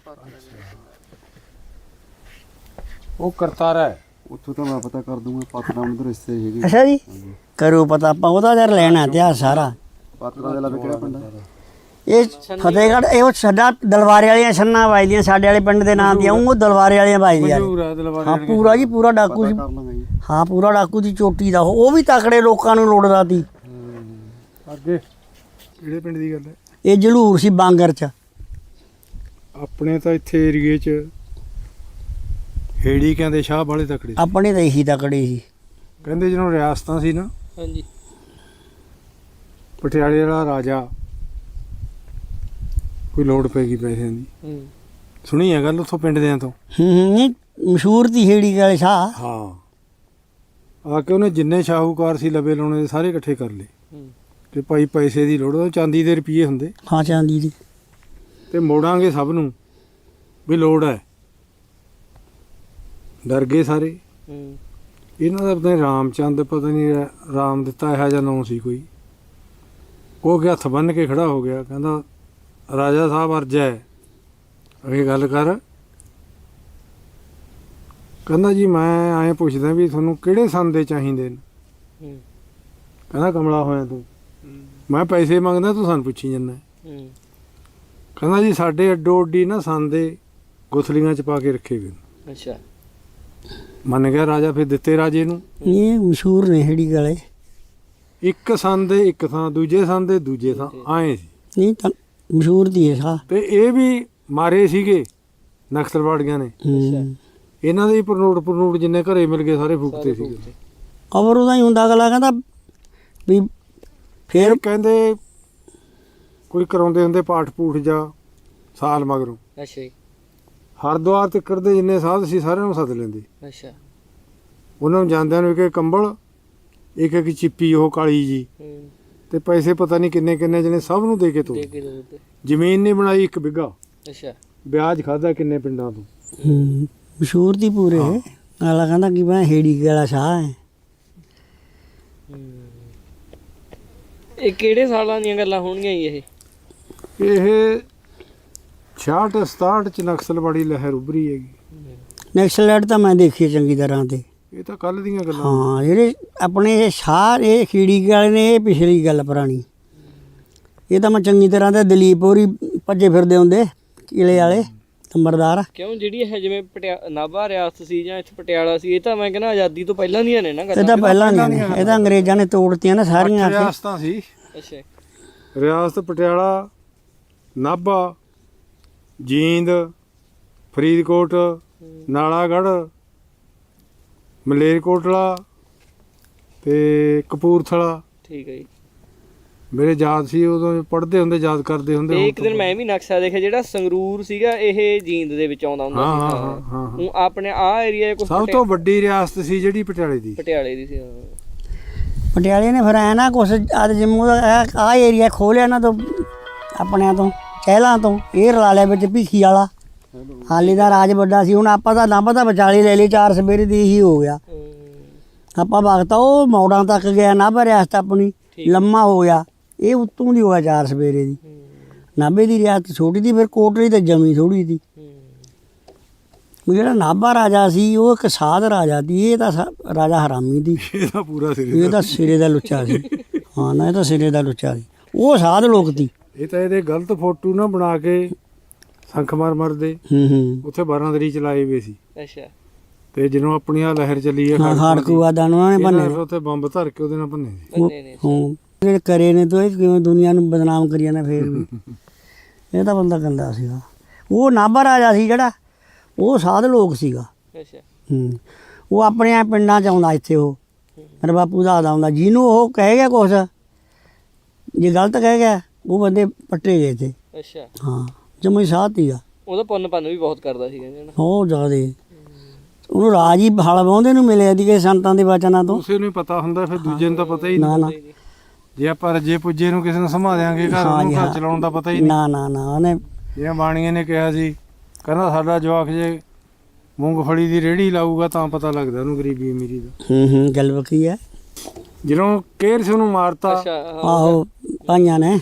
ਉਹ ਕਰਤਾਰਾ ਹੈ। ਉੱਥੋਂ ਤਾਂ ਮੈਂ ਪਤਾ ਕਰ ਦੂੰਗਾ ਪਾਤਰਾਂ ਦੇ ਰਿਸ਼ਤੇ ਹੈਗੇ ਅੱਛਾ ਜੀ ਕਰੋ ਪਤਾ ਆਪਾਂ ਉਹਦਾ ਯਾਰ ਲੈਣਾ ਇਤਿਹਾਸ ਸਾਰਾ। ਪਾਤਰਾਂ ਦੇ ਲੱਗ ਕਿਹੜਾ ਪਿੰਡ ਹੈ? ਇਹ ਫਤਿਹਗੜ੍ਹ ਇਹ ਉਹ ਸਾਡਾ ਦਲਵਾਰੇ ਵਾਲੀਆਂ ਛੰਨਾ ਵੱਜਦੀਆਂ ਸਾਡੇ ਵਾਲੇ ਪਿੰਡ ਦੇ ਨਾਂ ਦੀਆਂ ਉਹ ਦਲਵਾਰੇ ਵਾਲੀਆਂ ਵੱਜਦੀਆਂ ਹਾਂ ਪੂਰਾ ਜੀ ਪੂਰਾ ਡਾਕੂ ਜੀ। ਹਾਂ ਪੂਰਾ ਡਾਕੂ ਦੀ ਚੋਟੀ ਦਾ ਉਹ ਉਹ ਵੀ ਤਕੜੇ ਲੋਕਾਂ ਨੂੰ ਲੋੜਦਾ ਸੀ। ਅੱਗੇ ਕਿਹੜੇ ਪਿੰਡ ਦੀ ਗੱਲ ਹੈ? ਇਹ ਜਲੂਰ ਸੀ ਬਾਂਗਰ ਚ। ਆਪਣੇ ਤਾਂ ਇੱਥੇ ਏਰੀਏ 'ਚ ਹੇੜੀ ਕਹਿੰਦੇ ਸ਼ਾਹ ਵਾਲੇ ਤਕੜੇ ਸੀ। ਆਪਣੇ ਤਾਂ ਇਹੀ ਤਕੜੇ ਸੀ। ਕਹਿੰਦੇ ਜਦੋਂ ਰਿਆਸਤਾਂ ਸੀ ਨਾ ਹਾਂਜੀ। ਪਟਿਆਲੇ ਵਾਲਾ ਰਾਜਾ ਕੋਈ ਲੋੜ ਪੈ ਗਈ ਪੈਸਿਆਂ ਦੀ। ਹੂੰ। ਸੁਣੀ ਹੈ ਗੱਲ ਉੱਥੋਂ ਪਿੰਡ ਦਿਆਂ ਤੋਂ? ਹੂੰ ਹੂੰ ਨਹੀਂ ਮਸ਼ਹੂਰ ਸੀ ਹੇੜੀ ਵਾਲੇ ਸ਼ਾਹ। ਹਾਂ। ਆ ਕੇ ਉਹਨੇ ਜਿੰਨੇ ਸ਼ਾਹੂਕਾਰ ਸੀ ਲਵੇ ਲਾਉਣੇ ਸਾਰੇ ਇਕੱਠੇ ਕਰ ਲਏ। ਹੂੰ। ਕਿ ਭਾਈ ਪੈਸੇ ਦੀ ਲੋੜ ਉਹ ਚਾਂਦੀ ਦੇ ਰੁਪਏ ਹੁੰਦੇ। ਹਾਂ ਚਾਂਦੀ ਦੀ। ਤੇ ਮੋੜਾਂਗੇ ਸਭ ਨੂੰ ਵੀ ਲੋੜ ਹੈ ਡਰ ਗਏ ਸਾਰੇ। ਹੂੰ। ਇਹਨਾਂ ਦਾ ਪਤਾ ਨਹੀਂ ਰਾਮਚੰਦ ਪਤਾ ਨਹੀਂ ਰਾ- ਰਾਮ ਦਿੱਤਾ ਇਹੋ ਜਿਹਾ ਨਾਂ ਸੀ ਕੋਈ। ਉਹ ਕਿ ਹੱਥ ਬੰਨ ਕੇ ਖੜਾ ਹੋ ਗਿਆ ਕਹਿੰਦਾ ਰਾਜਾ ਸਾਹਿਬ ਅਰਜਾ ਹੈ। ਅਗੇ ਗੱਲ ਕਰ। ਕਹਿੰਦਾ ਜੀ ਮੈਂ ਐਂ ਪੁੱਛਦਾ ਵੀ ਤੁਹਾਨੂੰ ਕਿਹੜੇ ਸੰਨ ਦੇ ਚਾਹੀਦੇ ਨੇ? ਹੂੰ। ਕਹਿੰਦਾ ਕਮਲਾ ਹੋਇਆ ਤੂੰ। ਮੈਂ ਪੈਸੇ ਮੰਗਦਾ ਤੂੰ ਸਾਨੂੰ ਪੁੱਛੀ ਜਾਂਦਾ। ਹੂੰ। ਕਹਿੰਦਾ ਜੀ ਸਾਡੇ ਅੱਡੋ ਅੱਡੀ ਨਾ ਸੰਨ ਦੇ ਗੁਥਲੀਆਂ ਚ ਪਾ ਕੇ ਰੱਖੇ ਗਏ। ਅੱਛਾ। ਮੰਨ ਗਿਆ ਰਾਜਾ ਫਿਰ ਦਿੱਤੇ ਰਾਜੇ ਨੂੰ? ਇਹ ਮਸ਼ਹੂਰ ਨੇ ਹੇੜੀ ਵਾਲੇ ਇੱਕ ਸੰਨ ਦੇ ਇੱਕ ਥਾਂ ਦੂਜੇ ਸੰਨ ਦੇ ਦੂਜੇ ਥਾਂ ਆਏ ਸੀ। ਨਹੀਂ ਤਾਂ ਮਸ਼ਹੂਰ ਦੀ ਹੈ ਸ਼ਾਹ ਤੇ ਇਹ ਵੀ ਮਾਰੇ ਸੀਗੇ ਨਕਸਲਵਾੜੀਆਂ ਨੇ। ਹੂੰ। ਇਹਨਾਂ ਦੇ ਹੀ ਪਰਨੋਟ ਪਰਨੋਟ ਜਿੰਨੇ ਘਰੇ ਮਿਲ ਗਏ ਸਾਰੇ ਫੂਕਤੇ ਸੀਗੇ। ਖਬਰ ਉਹਦਾ ਹੀ ਹੁੰਦਾ ਅਗਲਾ ਕਹਿੰਦਾ ਵੀ ਫੇਰ ਫਿਰ ਕਹਿੰਦੇ ਕੋਈ ਕਰਾਉਂਦੇ ਹੁੰਦੇ ਪਾਠ ਪੂਠ ਜਾ ਸਾਲ ਮਗਰੋਂ। ਅੱਛਾ ਜੀ। ਹਰਦੁਆਰ ਤੱਕ ਦੇ ਜਿੰਨੇ ਸਾਧ ਸੀ ਸਾਰਿਆਂ ਨੂੰ ਸੱਦ ਲੈਂਦੇ। ਅੱਛਾ। ਉਹਨਾਂ ਨੂੰ ਜਾਂਦਿਆਂ ਨੂੰ ਇੱਕ ਇੱਕ ਕੰਬਲ ਇੱਕ ਇੱਕ ਚਿੱਪੀ ਉਹ ਕਾਲੀ ਜੀ। ਹੂੰ। ਤੇ ਪੈਸੇ ਪਤਾ ਨਹੀਂ ਕਿੰਨੇ ਕਿੰਨੇ ਜਣੇ ਸਭ ਨੂੰ ਦੇ ਕੇ ਦੇ ਦਿੱਤੇ। ਜ਼ਮੀਨ ਨਹੀਂ ਬਣਾਈ ਇੱਕ ਬਿੱਗਾ। ਅੱਛਾ। ਵਿਆਜ ਖਾਦਾ ਕਿੰਨੇ ਪਿੰਡਾਂ ਤੋਂ? ਹੂੰ ਮਸ਼ਹੂਰ ਦੀ ਪੂਰੇ। ਆਲਾ ਕਹਿੰਦਾ ਕਿ ਮੈਂ ਹੇੜੀ ਵਾਲਾ ਸ਼ਾਹ ਹੈ। ਇਹ ਕਿਹੜੇ ਸਾਲਾਂ ਦੀਆਂ ਗੱਲਾਂ ਹੋਣਗੀਆਂ ਇਹ? ਇਹ 66 67 ਚ ਨਕਸਲਵਾੜੀ ਲਹਿਰ ਉੱਭਰੀ ਹੈਗੀ। ਨੈਕਸਲੇਟ ਤਾਂ ਮੈਂ ਦੇਖੀ ਚੰਗੀ ਤਰ੍ਹਾਂ ਤੇ। ਇਹ ਤਾਂ ਕੱਲ ਦੀਆਂ ਗੱਲਾਂ। ਹਾਂ ਜਿਹੜੇ ਆਪਣੇ ਇਹ ਇਹ ਖੀੜੀ ਵਾਲੇ ਨੇ ਇਹ ਪਿਛਲੀ ਗੱਲ ਪੁਰਾਣੀ। ਇਹ ਤਾਂ ਮੈਂ ਚੰਗੀ ਤਰ੍ਹਾਂ ਤੇ ਦਲੀਪ ਹੋਰੀ ਭੱਜੇ ਫਿਰਦੇ ਹੁੰਦੇ ਕਿਲੇ ਵਾਲੇ ਨੰਬਰਦਾਰ ਕਿਉਂ ਜਿਹੜੀ ਇਹ ਜਿਵੇਂ ਪਟਿਆ ਨਾਭਾ ਰਿਆਸਤ ਸੀ ਜਾਂ ਇੱਥੇ ਪਟਿਆਲਾ ਸੀ ਇਹ ਤਾਂ ਮੈਂ ਕਹਿੰਦਾ ਆਜ਼ਾਦੀ ਤੋਂ ਪਹਿਲਾਂ ਦੀਆਂ ਨੇ ਨਾ ਇਹ ਗੱਲਾਂ ਤਾਂ ਪਹਿਲਾਂ ਨਹੀਂ ਇਹ ਤਾਂ ਅੰਗਰੇਜ਼ਾਂ ਨੇ ਤੋੜਤੀਆਂ ਨਾ ਸਾਰੀਆਂ ਰਿਆਸਤਾਂ ਸੀ। ਅੱਛਾ। ਰਿਆਸਤ ਪਟਿਆਲਾ ਨਾਭਾ ਜੀਂਦ ਫਰੀਦਕੋਟ ਨਾਲਾਗੜ੍ਹ ਮਲੇਰਕੋਟਲਾ ਤੇ ਕਪੂਰਥਲਾ। ਠੀਕ ਹੈ ਜੀ। ਮੇਰੇ ਯਾਦ ਸੀ ਉਦੋਂ ਪੜ੍ਹਦੇ ਹੁੰਦੇ ਯਾਦ ਕਰਦੇ ਹੁੰਦੇ ਤੇ ਇੱਕ ਦਿਨ ਮੈਂ ਵੀ ਨਕਸ਼ਾ ਦੇਖਿਆ ਜਿਹੜਾ ਸੰਗਰੂਰ ਸੀਗਾ ਇਹ ਜੀਂਦ ਦੇ ਵਿੱਚ ਆਉਂਦਾ ਹੁੰਦਾ ਹਾਂ, ਸੀ। ਹਾਂ, ਹਾਂ, ਹਾਂ, ਹੁਣ ਆਪਣੇ ਆ ਏਰੀਆ ਕੁਝ ਸਭ ਤੋਂ ਵੱਡੀ ਰਿਆਸਤ ਸੀ ਜਿਹੜੀ ਪਟਿਆਲੇ ਦੀ। ਪਟਿਆਲੇ ਦੀ ਸੀ ਹਾਂ। ਪਟਿਆਲੇ ਨੇ ਫਿਰ ਐ ਨਾ ਕੁਛ ਅੱਜ ਜੰਮੂ ਦਾ ਆ ਏਰੀਆ ਖੋਲਿਆ ਨਾ ਤੋਂ ਆਪਣਿਆਂ ਤੋਂ ਚਹਿਲਾਂ ਤੋਂ ਇਹ ਰਲਾ ਲਿਆ ਵਿੱਚ ਭੀਖੀ ਵਾਲਾ। ਹਾਲੀ ਦਾ ਰਾਜ ਵੱਡਾ ਸੀ ਹੁਣ ਆਪਾਂ ਤਾਂ ਨਾ ਪਤਾ ਵਿਚਾਲੀ ਲੈ ਲਈ ਚਾਰ ਸਵੇਰੇ ਦੀ ਹੀ ਹੋ ਗਿਆ। ਆਪਾਂ ਵਕਤ ਉਹ ਮੌੜਾਂ ਤੱਕ ਗਿਆ ਨਾ ਰਿਆਸਤ ਆਪਣੀ ਲੰਮਾ ਹੋ ਗਿਆ। ਇਹ ਉੱਤੋਂ ਦੀ ਹੋਇਆ ਚਾਰ ਸਵੇਰੇ ਦੀ। ਨਾਭੇ ਦੀ ਰਿਆਸਤ ਛੋਟੀ ਦੀ ਫਿਰ ਕੋਟਲੀ ਤੇ ਜਮੀ ਥੋੜੀ ਦੀ ਉਹ ਜਿਹੜਾ ਨਾਭਾ ਰਾਜਾ ਸੀ ਉਹ ਇੱਕ ਸਾਧ ਰਾਜਾ ਸੀ ਇਹ ਤਾਂ ਰਾਜਾ ਹਰਾਮੀ ਦੀ। ਇਹਦਾ ਪੂਰਾ ਸਿਰ ਇਹ ਤਾਂ ਸਿਰੇ ਦਾ ਲੁੱਚਾ ਸੀ। ਹਾਂ ਨਾ ਇਹ ਤਾਂ ਸਿਰੇ ਦਾ ਲੁੱਚਾ ਸੀ। ਉਹ ਸਾਧ ਲੋਕ ਸੀ। ਇਹ ਤਾਂ ਇਹਦੇ ਗਲਤ ਫੋਟੋ ਨਾ ਬਣਾ ਕੇ ਸੰਖ ਮਾਰ ਮਰਦੇ। ਹੂੰ ਹੂੰ। ਉੱਥੇ 12 ਤਰੀ ਚਲਾਏ ਹੋਏ ਸੀ। ਅੱਛਾ। ਤੇ ਜਦੋਂ ਆਪਣੀ ਆ ਲਹਿਰ ਚੱਲੀ ਹੈ ਹਾਂ ਖਾੜਕੂਆ ਦਾ ਉਹਨਾਂ ਨੇ ਬੰਨੇ ਨੇ ਉੱਥੇ ਬੰਬ ਧਰ ਕੇ ਉਹਦੇ ਨਾਲ ਸੀ। ਬੰਨੇ ਨੇ ਹਾਂ। ਜਿਹੜੇ ਕਰੇ ਨੇ ਤਾਂ ਇਹ ਕਿਵੇਂ ਦੁਨੀਆ ਨੂੰ ਬਦਨਾਮ ਕਰੀ ਜਾਂਦਾ ਫੇਰ ਵੀ? ਇਹ ਤਾਂ ਬੰਦਾ ਗੰਦਾ ਸੀਗਾ। ਉਹ ਨਾਭਾ ਰਾਜਾ ਸੀ ਜਿਹੜਾ ਉਹ ਸਾਧ ਲੋਕ ਸੀਗਾ। ਅੱਛਾ। ਹੂੰ। ਉਹ ਆਪਣੇ ਆ ਪਿੰਡਾਂ ਚ ਆਉਂਦਾ ਇੱਥੇ ਉਹ। ਮੇਰੇ ਬਾਪੂ ਦਾ ਆਦਾ ਆਉਂਦਾ ਜਿਹਨੂੰ ਉਹ ਕਹਿ ਗਿਆ ਕੁਛ ਜੇ ਗਲਤ ਕਹਿ ਗਿਆ ਉਹ ਬੰਦੇ ਪੱਟੇ ਗਏ ਤੇ ਅੱਛਾ। ਹਾਂ। ਜਮਈ ਸਾਧ ਸੀਗਾ ਉਹਦਾ ਪੁੰਨ ਪੰਨ ਵੀ ਬਹੁਤ ਕਰਦਾ ਸੀ ਕਹਿੰਦੇ ਨਾ ਬਹੁਤ ਜ਼ਿਆਦੇ ਉਹਨੂੰ ਰਾਜ ਹੀ ਹਲ ਵਾਉਂਦੇ ਨੂੰ ਮਿਲਿਆ ਸੀਗੇ ਸੰਤਾਂ ਦੇ ਵਚਨਾਂ ਤੋਂ। ਉਸੇ ਨੂੰ ਹੀ ਪਤਾ ਹੁੰਦਾ ਫਿਰ ਦੂਜੇ ਨੂੰ ਤਾਂ ਪਤਾ ਹੀ ਨਾ ਨਹੀਂ। ਨਾ। ਜੇ ਆਪਾਂ ਰੱਜੇ ਪੁੱਜੇ ਨੂੰ ਕਿਸੇ ਨੂੰ ਸਮਾ ਦਿਆਂਗੇ ਘਰ ਹਾਂ ਨੂੰ ਜੀ, ਘਰ ਹਾਂ। ਚਲਾਉਣ ਦਾ ਪਤਾ ਹੀ ਨਹੀਂ। ਨਾ ਨਾ ਨਾ ਉਹਨੇ ਜਿਵੇਂ ਬਾਣੀਏ ਨੇ ਕਿਹਾ ਸੀ ਕਹਿੰਦਾ ਸਾਡਾ ਜਵਾਕ ਜੇ ਮੂੰਗਫਲੀ ਦੀ ਰੇੜੀ ਲਾਊਗਾ ਤਾਂ ਪਤਾ ਲੱਗਦਾ ਉਹਨੂੰ ਗਰੀਬੀ ਅਮੀਰੀ ਦਾ। ਹੂੰ ਹੂੰ ਗੱਲ ਵਕੀ ਹੈ। ਜਦੋਂ ਕੇਰ ਸੀ ਉਹਨੂੰ ਮਾਰਤਾ ਅੱਛਾ ਹਾਂ। ਆਹੋ ਭਾਈਆਂ ਨੇ।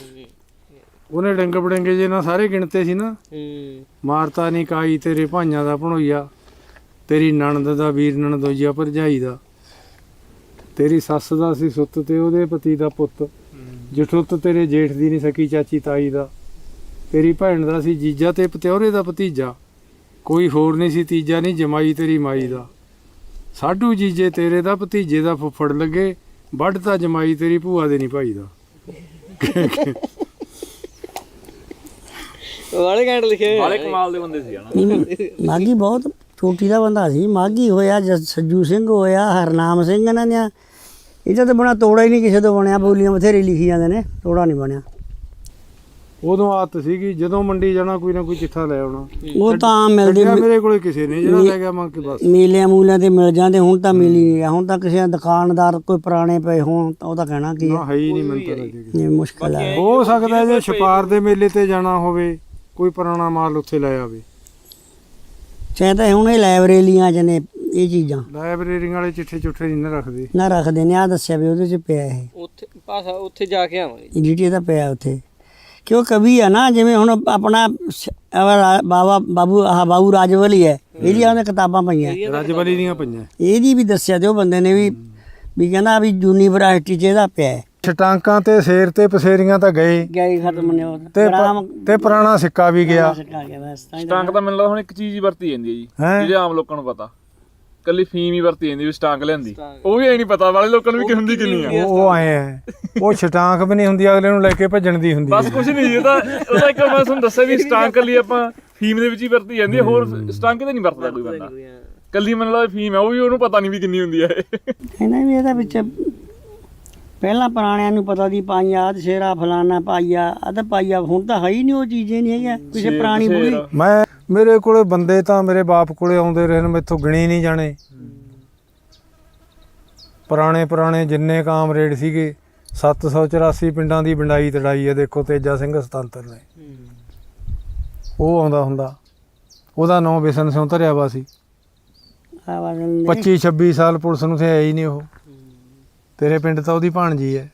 ਉਹਨੇ ਡੰਗ ਬੜੰਗੇ ਜੇ ਨਾ ਸਾਰੇ ਗਿਣਤੇ ਸੀ ਨਾ। ਹੂੰ। ਮਾਰਤਾ ਨਹੀਂ ਕਾਈ ਤੇਰੇ ਭਾਈਆਂ ਦਾ ਭਣੋਈਆ ਤੇਰੀ ਨਣਦ ਦਾ ਵੀਰ ਨਣਦੋਈਆ ਭਰਜਾਈ ਦਾ। ਤੇਰੀ ਸੱਸ ਦਾ ਸੀ ਸੁੱਤ ਤੇ ਉਹਦੇ ਪਤੀ ਦਾ ਪੁੱਤ। ਜਠੁੱਤ ਤੇਰੇ ਜੇਠ ਦੀ ਨਹੀਂ ਸਕੀ ਚਾਚੀ ਤਾਈ ਦਾ। ਤੇਰੀ ਭੈਣ ਦਾ ਸੀ ਜੀਜਾ ਤੇ ਪਤਿਉਰੇ ਦਾ ਭਤੀਜਾ। ਕੋਈ ਹੋਰ ਨਹੀਂ ਸੀ ਤੀਜਾ ਨਹੀਂ ਜਮਾਈ ਤੇਰੀ ਮਾਈ ਦਾ। ਸਾਡੂ ਜੀਜੇ ਤੇਰੇ ਦਾ ਭਤੀਜੇ ਦਾ ਫੁੱਫੜ ਲੱਗੇ ਵੱਢ ਤਾਂ ਜਮਾਈ ਤੇਰੀ ਭੂਆ ਦੇ ਨਹੀਂ ਭਾਈ ਦਾ। ਵਾਲੇ ਘੈਂਟ ਲਿਖੇ ਆ। ਕਮਾਲ ਦੇ ਬੰਦੇ ਸੀ ਹਨਾ। ਮਾਗੀ ਬਹੁਤ ਛੋਟੀ ਦਾ ਬੰਦਾ ਸੀ। ਮਾਗੀ ਹੋਇਆ ਜਸ ਸੱਜੂ ਸਿੰਘ ਹੋਇਆ ਹਰਨਾਮ ਸਿੰਘ ਇਹਨਾਂ ਦੀਆਂ। ਇਹਦਾ ਤਾਂ ਬਣਾ ਤੋੜਾ ਹੀ ਨਹੀਂ ਕਿਸੇ ਤੋਂ ਬਣਿਆ। ਬੋਲੀਆਂ ਬਥੇਰੀ ਲਿਖੀ ਜਾਂਦੇ ਨੇ। ਤੋੜਾ ਨਹੀਂ ਬਣਿਆ। ਉਦੋਂ ਆਦਤ ਸੀਗੀ ਜਦੋਂ ਮੰਡੀ ਜਾਣਾ ਕੋਈ ਨਾ ਕੋਈ ਚਿੱਠਾ ਲੈ ਆਉਣਾ। ਉਹ ਤਾਂ ਮਿਲਦੇ ਮੇਰੇ ਕੋਲੇ ਕਿਸੇ ਨੇ ਜਿਹੜਾ ਲੈ ਗਿਆ ਮੰਗ ਕੇ ਬਸ। ਮੇਲਿਆਂ ਮੂਲਿਆਂ ਤੇ ਮਿਲ ਜਾਂਦੇ ਹੁਣ ਤਾਂ ਮਿਲ ਹੀ ਨਹੀਂ ਰਿਹਾ। ਹੁਣ ਤਾਂ ਕਿਸੇ ਦੁਕਾਨਦਾਰ ਕੋਈ ਪੁਰਾਣੇ ਪਏ ਹੋਣ ਤਾਂ ਉਹ ਤਾਂ ਕਹਿਣਾ ਕੀ ਨਾ ਹੈ? ਨਹੀਂ ਲੱਗੇ ਇਹ ਮੁਸ਼ਕਲ ਹੈ। ਹੋ ਸਕਦਾ ਜੇ ਛਪਾਰ ਦੇ ਮੇਲੇ ਤੇ ਜਾਣਾ ਹੋਵੇ। ਕੋਈ ਪੁਰਾਣਾ ਮਾਲ ਉੱਥੇ ਲੈ ਆਵੇ। ਚਾਹੇ ਤਾਂ ਹੁਣ ਇਹ ਲਾਇਬ੍ਰੇਰੀਆਂ ਚ ਨੇ ਇਹ ਚੀਜ਼ਾਂ। ਲਾਇਬ੍ਰੇਰੀਆਂ ਵਾਲੇ ਚਿੱਠੇ ਚੁੱਠੇ ਨਹੀਂ ਨਾ ਰੱਖਦੇ। ਨਾ ਰੱਖਦੇ ਨੇ ਆ ਦੱਸਿਆ ਵੀ ਉਹਦੇ ਚ ਪਿਆ ਇਹ। ਉੱਥੇ ਭਾਸ਼ਾ ਉੱਥੇ ਜਾ ਕੇ ਆਵਾਂਗੇ। ਡੀਟੀ ਦਾ ਪਿਆ ਉੱਥੇ। ਕਿਉਂ ਕਵੀ ਆ ਨਾ ਜਿਵੇਂ ਹੁਣ ਆਪਣਾ ਬਾਬਾ ਬਾਬੂ ਆਹ ਬਾਬੂ ਰਾਜਵਲੀ ਹੈ ਇਹਦੀਆਂ ਉਹਨੇ ਕਿਤਾਬਾਂ ਪਈਆਂ। ਰਜਬਲੀ ਦੀਆਂ ਪਈਆਂ। ਇਹਦੀ ਵੀ ਦੱਸਿਆ ਤੇ ਉਹ ਬੰਦੇ ਨੇ ਵੀ ਵੀ ਕਹਿੰਦਾ ਵੀ ਯੂਨੀਵਰਸਿਟੀ ਚ ਇਹਦਾ ਪਿਆ ਹੈ। ਛਟਾਂਕਾਂ ਤੇ ਸੇਰ ਤੇ ਪਸੇਰੀਆਂ ਤਾਂ ਗਏ। ਹੀ ਖਤਮ ਨੇ ਉਹ। ਤੇ ਪ- ਤੇ ਪੁਰਾਣਾ ਸਿੱਕਾ ਵੀ ਗਿਆ। ਬਸ ਤਾਂ ਹੀ ਸਟਾਂਕ ਤਾਂ ਮੈਨੂੰ ਲੱਗਦਾ ਹੁਣ ਇੱਕ ਚੀਜ਼ ਹੀ ਵਰਤੀ ਜਾਂਦੀ ਹੈ ਜੀ? ਜਿਹੜੇ ਆਮ ਲੋਕਾਂ ਨੂੰ ਪਤਾ। ਕੱਲੀ ਫੀਮ ਹੀ ਵਰਤੀ ਜਾਂਦੀ ਵੀ ਸਟਾਂਕ ਲਿਆਂਦੀ। ਉਹ ਵੀ ਐ ਨਹੀਂ ਪਤਾ ਵਾਲੇ ਲੋਕਾਂ ਨੂੰ ਵੀ ਕਿ ਹੁੰਦੀ ਕਿੰਨੀ ਆ ਉਹ ਉਹ ਆਏ ਆ ਉਹ ਛਟਾਂਕ ਵੀ ਨਹੀਂ ਹੁੰਦੀ ਅਗਲੇ ਨੂੰ ਲੈ ਕੇ ਭੱਜਣ ਦੀ ਹੁੰਦੀ ਬਸ ਹੈ ਕੁਝ ਨਹੀਂ ਇਹ ਤਾਂ ਉਹਦਾ ਇੱਕ ਮੈਂ ਤੁਹਾਨੂੰ ਦੱਸਿਆ ਵੀ ਸਟਾਂਕ ਕੱਲੀ ਆਪਾਂ ਫੀਮ ਦੇ ਵਿੱਚ ਹੀ ਵਰਤੀ ਜਾਂਦੀ ਹੈ ਹੋਰ ਸਟਾਂਕ ਤੇ ਨਹੀਂ ਵਰਤਦਾ ਕੋਈ ਬੰਦਾ। ਕੱਲੀ ਮੈਨੂੰ ਲੱਗਦਾ ਫੀਮ ਹੈ ਉਹ ਵੀ ਉਹਨੂੰ ਪਤਾ ਨਹੀਂ ਵੀ ਕਿੰਨੀ ਹੁੰਦੀ ਹੈ। ਇਹ ਇਹਨਾਂ ਵੀ ਇਹਦਾ ਵਿੱਚ ਪਹਿਲਾਂ ਪੁਰਾਣਿਆਂ ਨੂੰ ਪਤਾ ਦੀ ਪਾਈਆ ਅਧ ਸ਼ੇਰਾ ਫਲਾਨਾ ਪਾਈਆ ਅਧ ਪਾਈਆ ਹੁਣ ਤਾਂ ਹੈ ਹੀ ਨਹੀਂ ਉਹ ਚੀਜ਼ਾਂ ਨਹੀਂ ਹੈਗੀਆਂ ਕਿਸੇ ਪੁਰਾਣੀ ਬੁੜੀ ਮੈਂ ਮੇਰੇ ਕੋਲੇ ਬੰਦੇ ਤਾਂ ਮੇਰੇ ਬਾਪ ਕੋਲੇ ਆਉਂਦੇ ਰਹੇ ਨੇ ਮੈਥੋਂ ਗਿਣੇ ਨਹੀਂ ਜਾਣੇ। ਪੁਰਾਣੇ ਪੁਰਾਣੇ ਜਿੰਨੇ ਕਾਮਰੇਡ ਸੀਗੇ 784 ਪਿੰਡਾਂ ਦੀ ਵੰਡਾਈ ਤੜਾਈ ਹੈ ਦੇਖੋ ਤੇਜਾ ਸਿੰਘ ਸੁਤੰਤਰ ਨੇ। ਉਹ ਆਉਂਦਾ ਹੁੰਦਾ ਉਹਦਾ ਨਾਂ ਬਿਸ਼ਨ ਸਿੰਘ ਧਰਿਆ ਵਾ ਸੀ। ਆਵਾਜ਼ 25 26 ਸਾਲ ਪੁਲਿਸ ਨੂੰ ਤੇ ਆਇਆ ਹੀ ਨਹੀਂ ਉਹ। ਤੇਰੇ ਪਿੰਡ ਤਾਂ ਉਹਦੀ ਭਾਣਜੀ ਹੈ।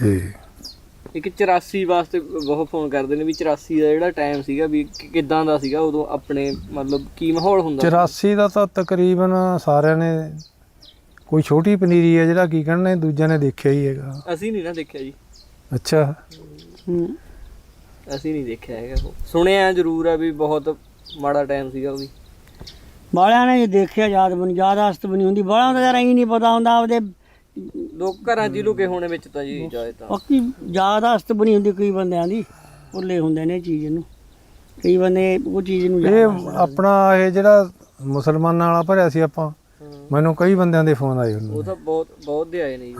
ਤੇ ਇੱਕ 84 ਵਾਸਤੇ ਬਹੁਤ ਫੋਨ ਕਰਦੇ ਨੇ ਵੀ 84 ਦਾ ਜਿਹੜਾ ਟਾਈਮ ਸੀਗਾ ਵੀ ਕਿ- ਕਿੱਦਾਂ ਦਾ ਸੀਗਾ ਉਦੋਂ ਆਪਣੇ ਮਤਲਬ ਕੀ ਮਾਹੌਲ ਹੁੰਦਾ ਸੀ? 84 ਦਾ ਤਾਂ ਤਕਰੀਬਨ ਸਾਰਿਆਂ ਨੇ ਕੋਈ ਛੋਟੀ ਪਨੀਰੀ ਹੈ ਜਿਹੜਾ ਕੀ ਕਹਿਣਾ ਦੂਜਿਆਂ ਨੇ ਦੇਖਿਆ ਹੀ ਹੈਗਾ। ਅਸੀਂ ਨਹੀਂ ਨਾ ਦੇਖਿਆ ਜੀ। ਅੱਛਾ। ਹੂੰ। ਅਸੀਂ ਨਹੀਂ ਦੇਖਿਆ ਹੈਗਾ। ਉਹ ਸੁਣਿਆ ਜ਼ਰੂਰ ਆ ਵੀ ਬਹੁਤ ਮਾੜਾ ਟਾਈਮ ਸੀਗਾ ਉਹ ਵੀ। ਬਾਲਿਆਂ ਨੇ ਦੇਖਿਆ ਯਾਦ ਬਣੀ ਯਾਦ ਹਸਤ ਬਣੀ ਹੁੰਦੀ। ਬਾਲਿਆਂ ਦਾ ਯਾਰ ਐਂ ਨਹੀਂ ਪਤਾ ਹੁੰਦਾ ਆਪਦੇ ਲੋਕ ਘਰਾਂ 'ਚ ਹੀ ਲੁਕੇ ਹੋਣੇ ਵਿੱਚ ਤਾਂ ਜੀ ਜਾਏ ਤਾਂ। ਪੱਕੀ ਯਾਦ ਹਸਤ ਬਣੀ ਹੁੰਦੀ ਕਈ ਬੰਦਿਆਂ ਦੀ ਭੁੱਲੇ ਹੁੰਦੇ ਨੇ ਚੀਜ਼ ਨੂੰ। ਕਈ ਬੰਦੇ ਉਹ ਚੀਜ਼ ਨੂੰ ਯਾਦ ਇਹ ਆਪਣਾ ਇਹ ਜਿਹੜਾ ਮੁਸਲਮਾਨਾਂ ਵਾਲਾ ਭਰਿਆ ਸੀ ਆਪਾਂ ਮੈਨੂੰ ਕਈ ਬੰਦਿਆਂ ਦੇ ਫੋਨ ਆਏ ਉਹ ਉਹਨੂੰ ਤਾਂ ਬਹੁਤ ਬਹੁਤ ਦੇ ਆਏ ਨੇ ਜੀ।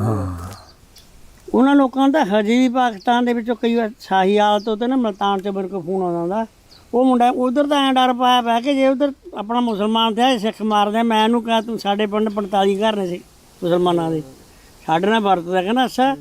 ਉਹਨਾਂ ਲੋਕਾਂ ਦਾ ਹਜੇ ਵੀ ਪਾਕਿਸਤਾਨ ਦੇ ਵਿੱਚੋਂ ਕਈ ਵਾਰ ਸਾਹੀਵਾਲ ਤੋਂ ਤੇ ਨਾ ਮਲਤਾਨ ਚ ਮੇਰੇ ਕੋਲ ਫੋਨ ਆਉਂਦਾ ਹੁੰਦਾ। ਉਹ ਮੁੰਡਾ ਉਧਰ ਤਾਂ ਐਂ ਡਰ ਪਾਇਆ ਪਿਆ ਕਿ ਜੇ ਉਧਰ ਆਪਣਾ ਮੁਸਲਮਾਨ ਤੇ ਸਿੱਖ ਮਾਰਦੇ ਆ, ਮੈਂ ਇਹਨੂੰ ਕਹਾਂ ਤੂੰ ਸਾਡੇ ਪਿੰਡ 45 ਘਰ ਨੇ ਸੀ ਮੁਸਲਮਾਨਾਂ ਦੇ। ਸਾਡੇ ਨਾਲ ਵਰਤਦਾ ਕਹਿੰਦਾ ਅੱਛਾ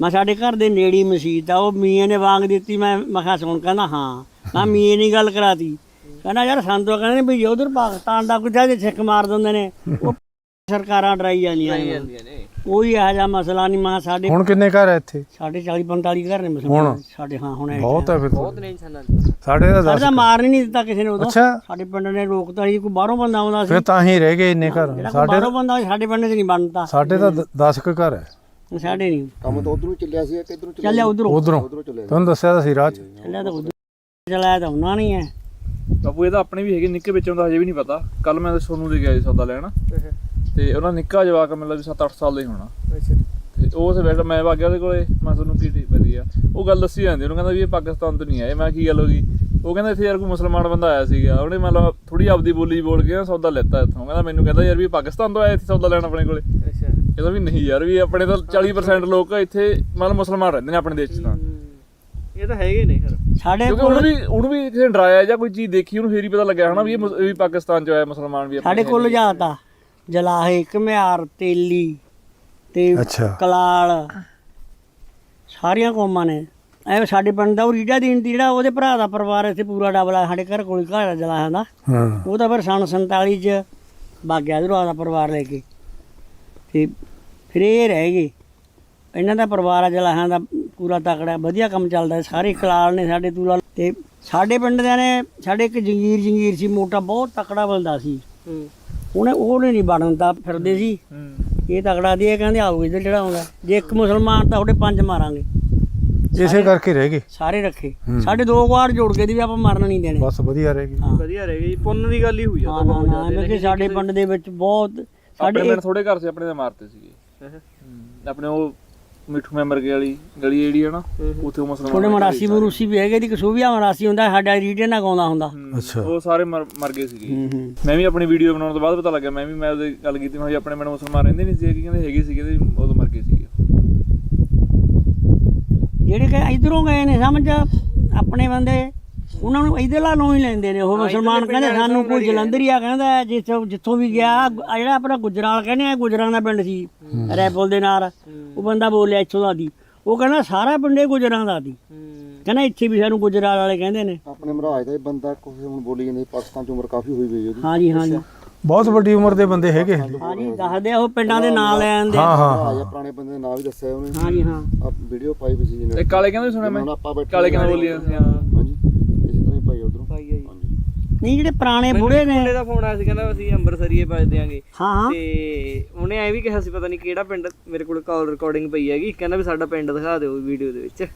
ਮੈਂ ਸਾਡੇ ਘਰ ਦੇ ਨੇੜੀ ਮਸਜਿਦ ਆ ਉਹ ਮੀਆਂ ਨੇ ਵਾਂਗ ਦਿੱਤੀ। ਮੈਂ ਮੈਂ ਕਿਹਾ ਸੁਣ ਕਹਿੰਦਾ ਹਾਂ। ਮੈਂ ਮੀਆਂ ਨਹੀਂ ਗੱਲ ਕਰਾਤੀ। ਕਹਿੰਦਾ ਯਾਰ ਤਾਂ ਕਹਿੰਦੇ ਵੀ ਜੇ ਉਧਰ ਪਾਕਿਸਤਾਨ ਦਾ ਕੋਈ ਜੇ ਸਿੱਖ ਮਾਰ ਦਿੰਦੇ ਨੇ ਉਹ ਸਰਕਾਰਾਂ ਡਰਾਈ ਜਾਂਦੀਆਂ ਨੇ। ਕੋਈ ਇਹੋ ਜਿਹਾ ਮਸਲਾ ਨਹੀਂ ਮਾ ਸਾਡੇ ਹੁਣ ਕਿੰਨੇ ਘਰ ਹੈ ਇੱਥੇ? ਸਾਡੇ 40 45 ਘਰ ਨੇ ਮੁਸਲਮਾਨ ਸਾਡੇ ਹਾਂ ਹੁਣ ਬਹੁਤ ਹੈ ਫਿਰ। ਬਹੁਤ ਨੇ ਇਨਸਾਨਾਂ ਦੇ ਸਾਡੇ ਤਾਂ ਸਾਡੇ ਦਸ ਤਾਂ ਮਾਰ ਹੀ ਨਹੀਂ ਦਿੱਤਾ ਕਿਸੇ ਨੇ ਉਦੋਂ। ਅੱਛਾ। ਸਾਡੇ ਪਿੰਡ ਨੇ ਰੋਕਤਾ ਸੀ ਕੋਈ ਬਾਹਰੋਂ ਬੰਦਾ ਆਉਂਦਾ ਸੀ। ਫਿਰ ਤਾਂ ਹੀ ਰਹਿ ਗਏ ਇੰਨੇ ਘਰ। ਜਿਹੜਾ ਕੋਈ ਸਾਡੇ ਬਾਹਰੋਂ ਬੰਦਾ ਸੀ, ਸਾਡੇ ਪਿੰਡ 'ਚ ਨਹੀਂ ਬਣਦਾ। ਸਾਡੇ ਤਾਂ 10 ਕੁ ਘਰ ਹੈ ਸਾਡੇ ਨਹੀਂ। ਕੰਮ ਤਾਂ ਉਧਰੋਂ ਚੱਲਿਆ ਸੀ ਕਿ ਇਧਰੋਂ ਚੱਲਿਆ ਚੱਲਿਆ ਉਧਰੋਂ। ਉਧਰੋਂ। ਤੁਹਾਨੂੰ ਦੱਸਿਆ ਤਾਂ ਸੀ ਰਾਹ 'ਚ। ਚੱਲਿਆ ਤਾਂ ਉਧਰ। ਚਲਾਇਆ ਤਾਂ ਉਹਨਾਂ ਨਹੀਂ ਹੈ ਬਾਪੂ ਇਹ ਤਾਂ ਆਪਣੇ ਵੀ ਹੈਗੇ ਨਿੱਕੇ ਵਿੱਚੋਂ ਦਾ ਹਜੇ ਵੀ ਨਹੀਂ ਪਤਾ। ਕੱਲ ਮੈਂ ਸੋਨੂੰ ਦੇ ਗਿਆ ਸੀ ਸੌਦਾ ਲੈਣ। ਤੇ ਉਹਨਾਂ ਨਿੱਕਾ ਜਵਾਕ ਮੈਨੂੰ ਲੱਗਦਾ 7-8 ਸਾਲ ਦਾ ਹੀ ਹੋਣਾ। ਅੱਛਾ ਤੇ ਉਹ ਸੇ ਬੈਠਾ ਮੈਂ ਵਗ ਗਿਆ ਉਹਦੇ ਕੋਲੇ ਮੈਂ ਤੁਹਾਨੂੰ ਕੀ ਵਧੀਆ ਉਹ ਗੱਲ ਦੱਸੀ ਜਾਂਦੀ ਉਹਨੂੰ ਕਹਿੰਦਾ ਵੀ ਇਹ ਪਾਕਿਸਤਾਨ ਤੋਂ ਨਹੀਂ ਆਏ। ਮੈਂ ਕੀ ਗੱਲ ਹੋ ਗਈ? ਉਹ ਕਹਿੰਦਾ ਇੱਥੇ ਯਾਰ ਕੋਈ ਮੁਸਲਮਾਨ ਬੰਦਾ ਆਇਆ ਸੀਗਾ। ਉਹਨੇ ਮਤਲਬ ਥੋੜੀ ਆਪਦੀ ਬੋਲੀ ਬੋਲ ਕੇ ਨਾ ਸੌਦਾ ਲੈਤਾ ਇੱਥੋਂ। ਕਹਿੰਦਾ ਮੈਨੂੰ ਕਹਿੰਦਾ ਯਾਰ ਵੀ ਪਾਕਿਸਤਾਨ ਤੋਂ ਆਇਆ ਇੱਥੇ ਸੌਦਾ ਲੈਣ ਆਪਣੇ ਕੋਲੇ। ਅੱਛਾ। ਕਹਿੰਦਾ ਵੀ ਨਹੀਂ ਯਾਰ ਵੀ ਆਪਣੇ ਤਾਂ 40% ਲੋਕ ਇੱਥੇ ਮਤਲਬ ਮੁਸਲਮਾਨ ਰਹਿੰਦੇ ਨੇ ਆਪਣੇ ਦੇਸ਼ 'ਚ ਤਾਂ। ਇਹ ਤਾਂ ਹੈਗੇ ਨੇ ਫਿਰ। ਸਾਡੇ ਕੋਲ ਉਹਨੂੰ ਵੀ ਉਹਨੂੰ ਵੀ ਕਿਸੇ ਡਰਾਇਆ ਜਾਂ ਕੋਈ ਚੀਜ਼ ਦੇਖੀ ਉਹਨੂੰ ਫੇਰ ਹੀ ਪਤਾ ਲੱਗਿਆ ਹਨਾ ਵੀ ਇਹ ਵੀ ਪਾਕਿਸਤਾਨ 'ਚ ਆਇਆ ਮੁਸਲਮਾਨ ਵੀ ਆਪਣੇ ਸਾਡੇ ਕੋਲ ਜਾਤਾ ਜਲਾਹੇ ਘਮਿਆਰ ਤੇਲੀ ਤੇ ਅੱਛਾ। ਕਲਾਲ। ਸਾਰੀਆਂ ਕੌਮਾਂ ਨੇ। ਐ ਸਾਡੇ ਪਿੰਡ ਦਾ ਉਹ ਰੀਡਾ ਦੀਨ ਦੀ ਜਿਹੜਾ ਉਹਦੇ ਭਰਾ ਦਾ ਪਰਿਵਾਰ ਇੱਥੇ ਪੂਰਾ ਡਬਲ ਆ ਸਾਡੇ ਘਰ ਕੋਲ ਹੀ ਘਰ ਆ ਜਲਾਹਿਆਂ ਦਾ। ਹਾਂ। ਉਹ ਤਾਂ ਫਿਰ ਸਨ 47 ਚ ਵਗ ਗਿਆ ਇਧਰੋਂ ਆਦਾ ਪਰਿਵਾਰ ਲੈ ਕੇ। ਤੇ ਫਿਰ ਇਹ ਰਹਿ ਗਏ। ਇਹਨਾਂ ਦਾ ਪਰਿਵਾਰ ਆ ਜਲਾਹਾਂ ਦਾ ਪੂਰਾ ਤਕੜਾ ਵਧੀਆ ਕੰਮ ਚੱਲਦਾ ਸਾਰੇ ਕਲਾਲ ਨੇ ਸਾਡੇ ਤੂਲਾ ਤੇ ਸਾਡੇ ਪਿੰਡ ਦੇ ਨੇ ਸਾਡੇ ਇੱਕ ਜੰਗੀਰ ਜੰਗੀਰ ਸੀ ਮੋਟਾ ਬਹੁਤ ਤਕੜਾ ਬੰਦਾ ਸੀ। ਹੂੰ। ਉਹਨੇ ਉਹਨੇ ਨਹੀਂ ਬਣਨ ਤਾਂ ਫਿਰਦੇ ਸੀ। ਇਹ ਤਕੜਾ ਦੀ ਇਹ ਕਹਿੰਦੇ ਆਓ ਇੱਧਰ ਜਿਹੜਾ ਆਉਂਦਾ। ਜੇ ਇੱਕ ਮੁਸਲਮਾਨ ਤਾਂ ਉਹਦੇ ਪੰਜ ਮਾਰਾਂਗੇ। ਇਸੇ ਕਰਕੇ ਰਹਿ ਗਏ। ਸਾਰੇ ਰੱਖੇ। ਸਾਡੇ ਦੋ ਵਾਰ ਜੋੜ ਕੇ ਦੀ ਵੀ ਆਪਾਂ ਮਰਨ ਨਹੀਂ ਦੇਣੇ। ਬਸ ਵਧੀਆ ਰਹਿ ਗਏ ਹਾਂ। ਵਧੀਆ ਰਹਿ ਗਈ। ਪੁੰਨ ਦੀ ਗੱਲ ਹੀ ਹੋਈ ਆ ਹਾਂ ਨਾ ਨਾ ਕਿਉਂਕਿ ਸਾਡੇ ਪਿੰਡ ਦੇ ਵਿੱਚ ਬਹੁਤ ਆਪਣੇ ਸਾਡੇ ਪਿੰਡ ਥੋੜੇ ਘਰ ਸੀ ਆਪਣੇ ਦਾ ਮਾਰਤੇ ਸੀਗੇ। ਆਪਣੇ ਉਹ ਮਿੱਠੂ ਮੈਂਬਰ ਕੇ ਵਾਲੀ ਗਲੀ ਜਿਹੜੀ ਹੈ ਨਾ ਉੱਥੇ ਉਹ ਮੁਸਲਮਾਨ ਥੋੜੇ ਮਰਾਸੀ ਮਰੂਸੀ ਵੀ ਹੈਗੇ ਦੀ ਕਸੂਬੀਆ ਮਰਾਸੀ ਹੁੰਦਾ ਸਾਡਾ ਰੀਡੇ ਨਾਲ ਗਾਉਂਦਾ ਹੁੰਦਾ। ਅੱਛਾ। ਉਹ ਸਾਰੇ ਮਰ ਗਏ ਸੀਗੇ। ਮੈਂ ਵੀ ਆਪਣੀ ਵੀਡੀਓ ਬਣਾਉਣ ਤੋਂ ਬਾਅਦ ਪਤਾ ਲੱਗਿਆ ਮੈਂ ਵੀ ਮੈਂ ਉਹਦੇ ਗੱਲ ਕੀਤੀ ਮੈਂ ਆਪਣੇ ਪਿੰਡ ਮੁਸਲਮਾਨ ਰਹਿੰਦੇ ਨਹੀਂ ਸੀ ਕਿ ਕਹਿੰਦੇ ਹੈਗੇ ਸੀਗੇ ਤੇ ਉਦੋਂ ਮਰ ਗਏ ਸੀਗੇ। ਜਿਹੜੇ ਕਿ ਇਧਰੋਂ ਗਏ ਨੇ ਸਮਝ? ਆਪਣੇ ਬੰਦੇ ਉਹਨਾਂ ਨੂੰ ਇਧਰਲਾ ਨੂੰ ਹੀ ਲੈਂਦੇ ਨੇ ਉਹ ਮੁਸਲਮਾਨ ਕਹਿੰਦੇ ਸਾਨੂੰ ਕੋਈ ਜਲੰਧਰੀਆ ਕਹਿੰਦਾ ਜਿੱਥੋਂ ਜਿੱਥੋਂ ਵੀ ਗਿਆ ਜਿਹੜਾ ਆਪਣਾ ਗੁਜਰਾਲ ਕਹਿੰਦੇ ਆ ਗੁਜਰਾਂ ਦਾ ਪਿੰਡ ਸੀ ਰੈਪੁਲ ਦੇ ਨਾਲ। ਉਹ ਬੰਦਾ ਬੋਲਿਆ ਇੱਥੋਂ ਦਾ ਦੀ। ਉਹ ਕਹਿੰਦਾ ਸਾਰਾ ਪਿੰਡੇ ਗੁਜਰਾਂ ਦਾ ਦੀ। ਕਹਿੰਦਾ ਇੱਥੇ ਵੀ ਸਾਨੂੰ ਗੁਜਰਾਲ ਵਾਲੇ ਕਹਿੰਦੇ ਨੇ। ਆਪਣੇ ਮਹਾਰਾਜ ਦਾ ਇਹ ਬੰਦਾ ਕੋਈ ਹੁਣ ਬੋਲੀ ਜਾਂਦੇ ਪਾਕਿਸਤਾਨ ਚ ਉਮਰ ਕਾਫੀ ਹੋਈ ਗਈ ਉਹਦੀ। ਹਾਂਜੀ ਹਾਂਜੀ। ਬਹੁਤ ਵੱਡੀ ਉਮਰ ਦੇ ਬੰਦੇ ਹੈਗੇ ਹਾਂਜੀ ਦੱਸਦੇ ਆ ਉਹ ਪਿੰਡਾਂ ਦੇ ਨਾਂ ਲੈ ਆਂਦੇ ਹਾਂ ਹਾਂ। ਮਹਾਰਾਜ ਆ ਪੁਰਾਣੇ ਬੰਦੇ ਦਾ ਨਾਂ ਵੀ ਦੱਸਿਆ ਉਹਨੇ। ਹਾਂਜੀ ਹਾਂ। ਆ ਵੀਡੀਓ ਪਾਈ ਵੀ ਸੀ ਜਿਹਨੇ। ਤੇ ਕਾਲੇ ਕਹਿੰਦੇ ਸੁਣਿਆ ਮੈਂ? ਕਾਲੇ ਕਹਿੰਦੇ ਬੋਲੀ ਜਾਂਦੇ ਸੀ ਹਾਂ ਹਾਂਜੀ ਇਸ ਤਰ੍ਹਾਂ ਹੀ ਪਾਈ ਉਧਰੋਂ ਪਾਈ ਆ ਜੀ ਹਾਂਜੀ ਨਹੀਂ ਜਿਹੜੇ ਪੁਰਾਣੇ ਬੁੜੇ ਨੇ। ਮੁੰਡੇ ਦਾ ਫੋਨ ਆਇਆ ਸੀ ਕਹਿੰਦਾ ਅਸੀਂ ਅੰਮ੍ਰਿਤਸਰੀਏ ਪਾ ਦਿਆਂਗੇ ਹਾਂ ਹਾਂ। ਤੇ ਉਹਨੇ ਐ ਵੀ ਕਿਹਾ ਸੀ ਪਤਾ ਨਹੀਂ ਕਿਹੜਾ ਪਿੰਡ ਮੇਰੇ ਕੋਲ ਕਾਲ ਰਿਕਾਰਡਿੰਗ ਪਈ ਹੈਗੀ ਕਹਿੰਦਾ ਵੀ ਸਾਡਾ ਪਿੰਡ ਦਿਖਾ ਦਿਓ ਵੀਡੀਓ ਦੇ ਵਿੱਚ।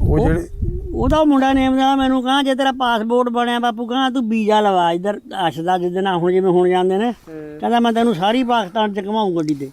ਉਹ ਜਿਹੜੇ ਉਹਦਾ ਮੁੰਡਾ ਨੇਮ ਦਾ ਮੈਨੂੰ ਕਹਾਂ ਜੇ ਤੇਰਾ ਪਾਸਪੋਰਟ ਬਣਿਆ ਬਾਪੂ ਕਹਾਂ ਤੂੰ ਵੀਜ਼ਾ ਲਵਾ ਇੱਧਰ ਅਸ਼ਦਾ ਜਿੱਦਣ ਹੁਣ ਜਿਵੇਂ ਹੁਣ ਜਾਂਦੇ ਨੇ। ਕਹਿੰਦਾ ਮੈਂ ਤੈਨੂੰ ਸਾਰੀ ਪਾਕਿਸਤਾਨ ਚ ਘਮਾਉਂ ਗੱਡੀ ਤੇ।